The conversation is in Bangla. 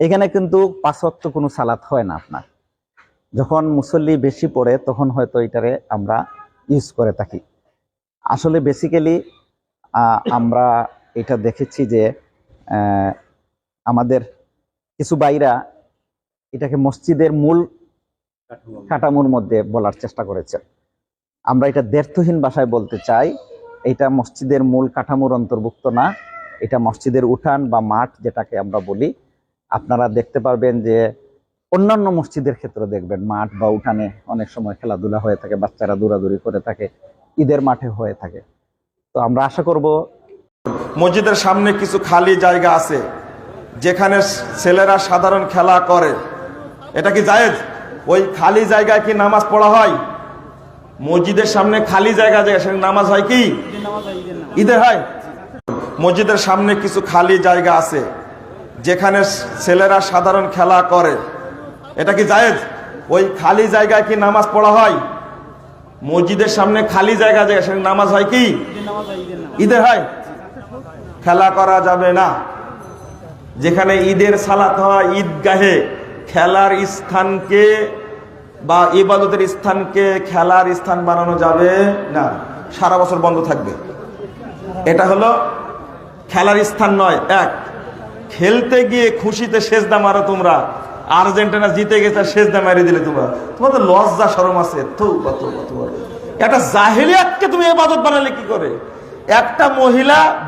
এখানে কিন্তু পাঁচত্ব কোনো সালাত হয় না আপনার। যখন মুসল্লি বেশি পড়ে, তখন হয়তো এটারে আমরা ইউজ করে থাকি। আসলে বেসিক্যালি আমরা এটা দেখেছি যে আমাদের কিছু বাইরা এটাকে মসজিদের মূল কাঠামোর মধ্যে বলার চেষ্টা করেছেন আমরা এটা দ্ব্যর্থহীন ভাষায় বলতে চাই, এটা মসজিদের মূল কাঠামোর অন্তর্ভুক্ত না। এটা মসজিদের উঠান বা মাঠ যেটাকে আমরা বলি আপনারা দেখতে পারবেন যে অন্যান্য মসজিদের ক্ষেত্রে দেখবেন মাঠ বা উঠানে অনেক সময় খেলাধুলা হয়ে থাকে, বাচ্চারা দৌড়াদৌড়ি করে থাকে, ঈদের মাঠে হয়ে থাকে। তো আমরা আশা করব মসজিদের সামনে কিছু খালি জায়গা আছে, যেখানে ছেলেরা সাধারণ খেলা করে। এটা কি জায়েজ? ওই খালি জায়গায় কি নামাজ পড়া হয়? মসজিদের সামনে খালি জায়গা সেখানে নামাজ হয় কি? ঈদের হয়। মসজিদের সামনে কিছু খালি জায়গা আছে। যেখানে ছেলেরা সাধারণ খেলা করে। এটা কি জায়েজ? ওই খালি জায়গায় কি নামাজ পড়া হয়? মসজিদের সামনে খালি জায়গা জায়গা সেখানে নামাজ হয় কি? ঈদের হয়। খেলা করা যাবে না। যেখানে ঈদের সালাত হয় ঈদগাহে, খেলার স্থানকে বা ইবাদতের স্থানকে খেলার স্থান বানানো যাবে না। সারা বছর বন্ধ থাকবে। এটা হলো খেলার স্থান নয়, এক। খেলতে গিয়ে খুশিতে সেজদা মারো তোমরা। আর্জেন্টিনা জিতে গেছে, সেজদা মারি দিলে তোমরা। তোমাদের লজ্জা সরম আছে। একটা জাহেলিয়াতকে তুমি এবাদত বানালে কি করে? একটা মহিলা